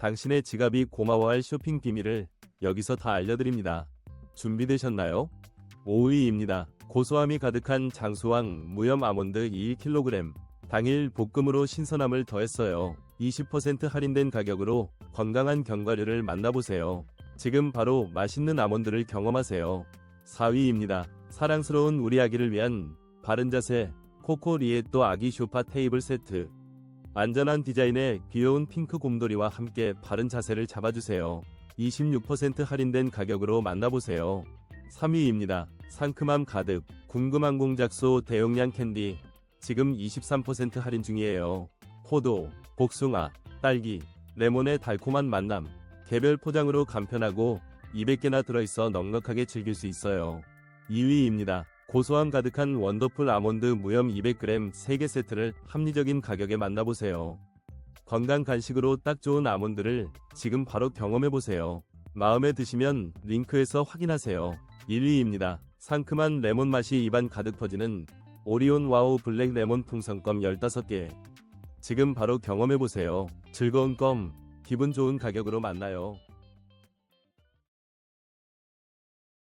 당신의 지갑이 고마워할 쇼핑 비밀을 여기서 다 알려드립니다. 준비되셨나요? 5위입니다. 고소함이 가득한 장수왕 무염 아몬드 2kg. 당일 볶음으로 신선함을 더했어요. 20% 할인된 가격으로 건강한 견과류를 만나보세요. 지금 바로 맛있는 아몬드를 경험하세요. 4위입니다. 사랑스러운 우리 아기를 위한 바른 자세 코코 리에또 아기 쇼파 테이블 세트. 안전한 디자인의 귀여운 핑크 곰돌이와 함께 바른 자세를 잡아주세요. 26% 할인된 가격으로 만나보세요. 3위입니다. 상큼함 가득 궁금한 공작소 대용량 캔디 지금 23% 할인 중이에요. 포도, 복숭아, 딸기, 레몬의 달콤한 만남 개별 포장으로 간편하고 200개나 들어있어 넉넉하게 즐길 수 있어요. 2위입니다. 고소함 가득한 원더풀 아몬드 무염 200g 3개 세트를 합리적인 가격에 만나보세요. 건강 간식으로 딱 좋은 아몬드를 지금 바로 경험해보세요. 마음에 드시면 링크에서 확인하세요. 1위입니다. 상큼한 레몬 맛이 입안 가득 퍼지는 오리온 와우 블랙 레몬 풍선껌 15개. 지금 바로 경험해보세요. 즐거운 껌, 기분 좋은 가격으로 만나요.